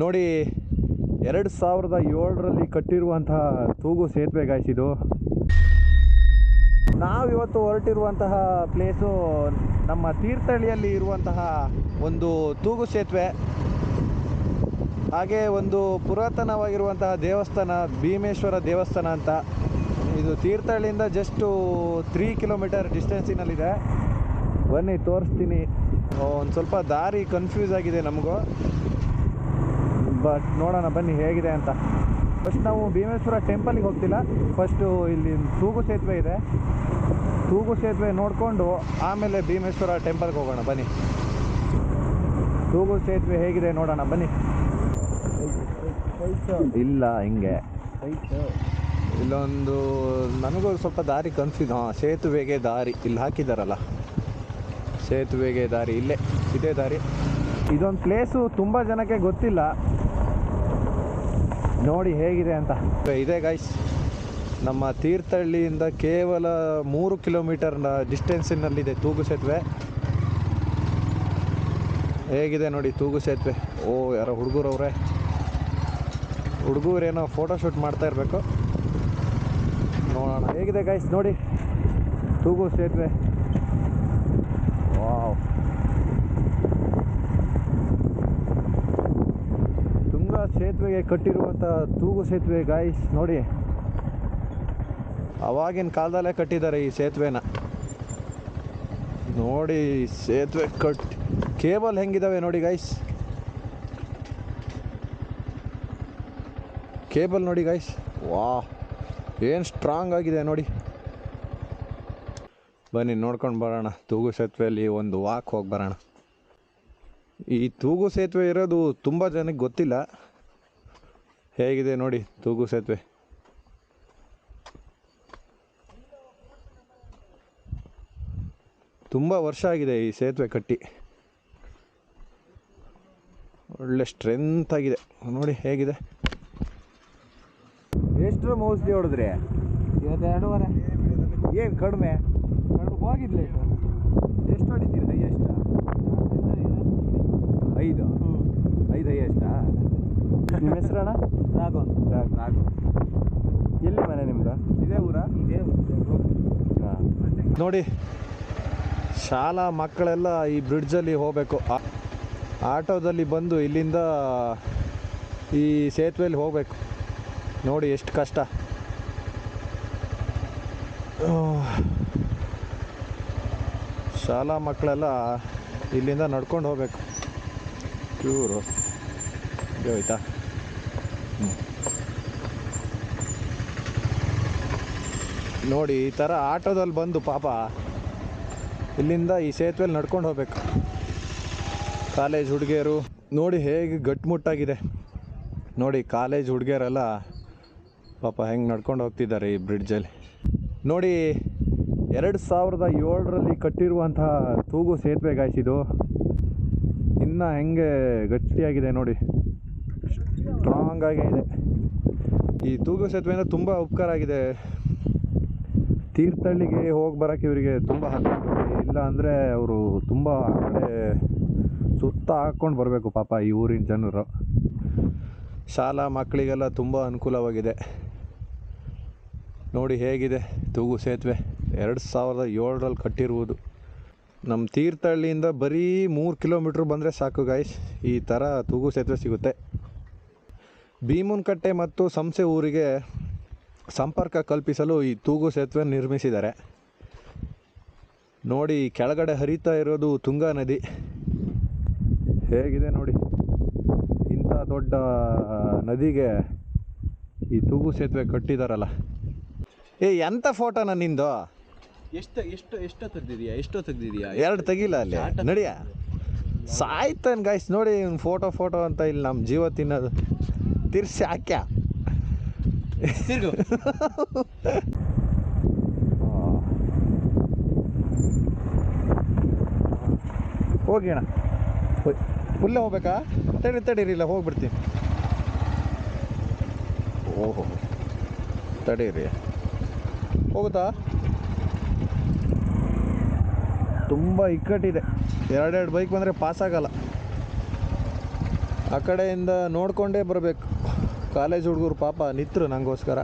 ನೋಡಿ, ಎರಡು ಸಾವಿರದ ಏಳರಲ್ಲಿ ಕಟ್ಟಿರುವಂತಹ ತೂಗು ಸೇತುವೆ ಗಾಯ್ಸ್ ಇದು. ನಾವಿವತ್ತು ಹೊರಟಿರುವಂತಹ ಪ್ಲೇಸು ನಮ್ಮ ತೀರ್ಥಹಳ್ಳಿಯಲ್ಲಿ ಇರುವಂತಹ ಒಂದು ತೂಗು ಸೇತುವೆ. ಹಾಗೆ ಒಂದು ಪುರಾತನವಾಗಿರುವಂತಹ ದೇವಸ್ಥಾನ, ಭೀಮೇಶ್ವರ ದೇವಸ್ಥಾನ ಅಂತ. ಇದು ತೀರ್ಥಹಳ್ಳಿಯಿಂದ ಜಸ್ಟು ತ್ರೀ ಕಿಲೋಮೀಟರ್ ಡಿಸ್ಟೆನ್ಸಿನಲ್ಲಿದೆ ಬನ್ನಿ, ತೋರಿಸ್ತೀನಿ. ಒಂದು ಸ್ವಲ್ಪ ದಾರಿ ಕನ್ಫ್ಯೂಸ್ ಆಗಿದೆ ನಮಗೂ. ಬಟ್ ನೋಡೋಣ, ಬನ್ನಿ ಹೇಗಿದೆ ಅಂತ. ಫಸ್ಟ್ ನಾವು ಭೀಮೇಶ್ವರ ಟೆಂಪಲ್ಗೆ ಹೋಗ್ತಿಲ್ಲ. ಫಸ್ಟು ಇಲ್ಲಿ ತೂಗು ಸೇತುವೆ ಇದೆ. ತೂಗು ಸೇತುವೆ ನೋಡಿಕೊಂಡು ಆಮೇಲೆ ಭೀಮೇಶ್ವರ ಟೆಂಪಲ್ಗೆ ಹೋಗೋಣ, ಬನ್ನಿ. ತೂಗು ಸೇತುವೆ ಹೇಗಿದೆ ನೋಡೋಣ, ಬನ್ನಿ. ಇಲ್ಲ, ಹಿಂಗೆ. ಇಲ್ಲೊಂದು, ನನಗೂ ಸ್ವಲ್ಪ ದಾರಿ ಕನ್ಫ್ಯೂಸ್. ಹಾಂ, ಸೇತುವೆಗೆ ದಾರಿ. ಇಲ್ಲಿ ಹಾಕಿದ್ದಾರಲ್ಲ ಸೇತುವೆಗೆ ದಾರಿ, ಇಲ್ಲೇ, ಇದೇ ದಾರಿ. ಇದೊಂದು ಪ್ಲೇಸು ತುಂಬ ಜನಕ್ಕೆ ಗೊತ್ತಿಲ್ಲ. ನೋಡಿ ಹೇಗಿದೆ ಅಂತ. ಇದೆ ಗೈಸ್ ನಮ್ಮ ತೀರ್ಥಹಳ್ಳಿಯಿಂದ ಕೇವಲ ಮೂರು ಕಿಲೋಮೀಟರ್ ಡಿಸ್ಟೆನ್ಸಿನಲ್ಲಿದೆ ತೂಗು ಸೇತುವೆ. ಹೇಗಿದೆ ನೋಡಿ ತೂಗು ಸೇತುವೆ. ಓ, ಯಾರೋ ಹುಡುಗರವ್ರೆ. ಹುಡುಗರೇನೋ ಫೋಟೋಶೂಟ್ ಮಾಡ್ತಾ ಇರಬೇಕು. ನೋಡೋಣ. ಹೇಗಿದೆ ಗೈಸ್ ನೋಡಿ. ತೂಗು ಸೇತುವೆ. ವಾವ್ ತುಂಗಾ ಸೇತುವೆಗೆ ಕಟ್ಟಿರುವಂಥ ತೂಗು ಸೇತುವೆ ಗಾಯ್ಸ್ ನೋಡಿ. ಅವಾಗಿನ ಕಾಲದಲ್ಲೇ ಕಟ್ಟಿದ್ದಾರೆ ಈ ಸೇತುವೆನ. ನೋಡಿ, ಸೇತುವೆ ಕಟ್, ಕೇಬಲ್ ಹೆಂಗಿದಾವೆ ನೋಡಿ ಗಾಯ್ಸ್ ಕೇಬಲ್ ನೋಡಿ ಗಾಯ್ಸ್ ವಾ ಏನು ಸ್ಟ್ರಾಂಗ್ ಆಗಿದೆ ನೋಡಿ. ಬನ್ನಿ, ನೋಡ್ಕೊಂಡು ಬರೋಣ. ತೂಗು ಸೇತುವೆಯಲ್ಲಿ ಒಂದು ವಾಕ್ ಹೋಗಿ ಬರೋಣ. ಈ ತೂಗು ಸೇತುವೆ ಇರೋದು ತುಂಬ ಜನಕ್ಕೆ ಗೊತ್ತಿಲ್ಲ. ಹೇಗಿದೆ ನೋಡಿ ತೂಗು ಸೇತುವೆ? ತುಂಬ ವರ್ಷ ಆಗಿದೆ ಈ ಸೇತುವೆ ಕಟ್ಟಿ. ಒಳ್ಳೆ ಸ್ಟ್ರೆಂತ್ ಆಗಿದೆ. ನೋಡಿ ಹೇಗಿದೆ? ಎಷ್ಟು ಮೌಸ್ಲಿ ಹೊಡೆದ್ರಿ? ಇವತ್ತು ಎರಡೂವರೆ. ಏನು ಕಡಿಮೆ? ಕಡಿಮೆ ಹೋಗಿದ್ಲೇ ಎಷ್ಟು ಹೊಡಿತೀರಿ? ನಿಮ್ಮ ಹೆಸರಣ್ಣ ರಾಘವ್. ರಾಘು ಎಲ್ಲಿ ಮನೆ ನಿಮ್ದು? ಇದೇ ಊರ? ಇದೇ ಹಾಂ. ನೋಡಿ ಶಾಲಾ ಮಕ್ಕಳೆಲ್ಲ ಈ ಬ್ರಿಡ್ಜಲ್ಲಿ ಹೋಗಬೇಕು. ಆಟೋದಲ್ಲಿ ಬಂದು ಇಲ್ಲಿಂದ ಈ ಸೇತುವೆಯಲ್ಲಿ ಹೋಗಬೇಕು. ನೋಡಿ ಎಷ್ಟು ಕಷ್ಟ. ಶಾಲಾ ಮಕ್ಕಳೆಲ್ಲ ಇಲ್ಲಿಂದ ನಡ್ಕೊಂಡು ಹೋಗಬೇಕು. ಇದು ಹೋಯ್ತಾ. ನೋಡಿ, ಈ ಥರ ಆಟೋದಲ್ಲಿ ಬಂದು ಪಾಪ ಇಲ್ಲಿಂದ ಈ ಸೇತುವೆಲಿ ನಡ್ಕೊಂಡು ಹೋಗ್ಬೇಕು. ಕಾಲೇಜ್ ಹುಡುಗಿಯರು ನೋಡಿ ಹೇಗೆ ಗಟ್ಟಿಮುಟ್ಟಾಗಿದೆ ನೋಡಿ, ಕಾಲೇಜ್ ಹುಡುಗಿಯರೆಲ್ಲ ಪಾಪ ಹೆಂಗೆ ನಡ್ಕೊಂಡು ಹೋಗ್ತಿದ್ದಾರೆ ಈ ಬ್ರಿಡ್ಜಲ್ಲಿ. ನೋಡಿ, ಎರಡು ಸಾವಿರದ ಏಳರಲ್ಲಿ ಕಟ್ಟಿರುವಂತಹ ತೂಗು ಸೇತುವೆ ಗಾಯಿಸಿದು ಇನ್ನು ಹೆಂಗೆ ಗಟ್ಟಿಯಾಗಿದೆ ನೋಡಿ. ಸ್ಟ್ರಾಂಗ್ ಇದೆ. ಈ ತೂಗು ಸೇತುವೆಯಿಂದ ತುಂಬ ಉಪಕಾರ ಆಗಿದೆ. ತೀರ್ಥಹಳ್ಳಿಗೆ ಹೋಗಿ ಬರೋಕ್ಕೆ ಇವರಿಗೆ ತುಂಬ ಹತ್ತಿರ ಇಲ್ಲ ಅಂದರೆ ಅವರು ತುಂಬ ಆ ಕಡೆ ಸುತ್ತ ಹಾಕ್ಕೊಂಡು ಬರಬೇಕು ಪಾಪ ಈ ಊರಿನ ಜನರು. ಶಾಲಾ ಮಕ್ಕಳಿಗೆಲ್ಲ ತುಂಬ ಅನುಕೂಲವಾಗಿದೆ. ನೋಡಿ ಹೇಗಿದೆ ತೂಗು ಸೇತುವೆ. ಎರಡು ಸಾವಿರದ ಏಳರಲ್ಲಿ ಕಟ್ಟಿರುವುದು. ನಮ್ಮ ತೀರ್ಥಹಳ್ಳಿಯಿಂದ ಬರೀ ಮೂರು ಕಿಲೋಮೀಟ್ರ್ ಬಂದರೆ ಸಾಕು ಗಾಯ್ಸ್ ಈ ಥರ ತೂಗು ಸೇತುವೆ ಸಿಗುತ್ತೆ. ಭೀಮುನ್ಕಟ್ಟೆ ಮತ್ತು ಸಂಸೆ ಊರಿಗೆ ಸಂಪರ್ಕ ಕಲ್ಪಿಸಲು ಈ ತೂಗು ಸೇತುವೆ ನಿರ್ಮಿಸಿದ್ದಾರೆ. ನೋಡಿ ಕೆಳಗಡೆ ಹರಿತಾ ಇರೋದು ತುಂಗಾ ನದಿ. ಹೇಗಿದೆ ನೋಡಿ? ಇಂಥ ದೊಡ್ಡ ನದಿಗೆ ಈ ತೂಗು ಸೇತುವೆ ಕಟ್ಟಿದಾರಲ್ಲ. ಏ ಎಂಥ ಫೋಟೋನ ನಿಂದು? ಎಷ್ಟು ಎಷ್ಟು ಎಷ್ಟು ತೆಗ್ದಿದ್ಯಾ? ಎಷ್ಟೋ ತೆಗ್ದಿದ್ಯಾ? ಎರಡು ತೆಗಿಲ್ಲ ಅಲ್ಲಿ. ನಡಿಯ? ಸಾಯ್ತಾನೆ ಗಾಯ್ಸ್ ನೋಡಿ ಇವ್ನು ಫೋಟೋ ಫೋಟೋ ಅಂತ ಇಲ್ಲಿ ನಮ್ಮ ಜೀವ ತಿನ್ನೋದು. ತಿರ್ಸಿ ಹಾಕ್ಯ. ಹೋಗಿ ಅಣ್ಣ. ಫುಲ್ಲೇ ಹೋಗ್ಬೇಕಾ? ತಡಿ ತಡೀರಿ ಇಲ್ಲ ಹೋಗ್ಬಿಡ್ತೀನಿ. ಓಹೋ. ತಡೀರಿ ಹೋಗುತ್ತಾ? ತುಂಬ ಇಕ್ಕಟ್ಟಿದೆ. ಎರಡೆರಡು ಬೈಕ್ ಬಂದರೆ ಪಾಸ್ ಆಗಲ್ಲ. ಆ ಕಡೆಯಿಂದ ನೋಡಿಕೊಂಡೇ ಬರಬೇಕು. ಕಾಲೇಜ್ ಹುಡುಗರು ಪಾಪ ನಿತ್ರು ನನಗೋಸ್ಕರ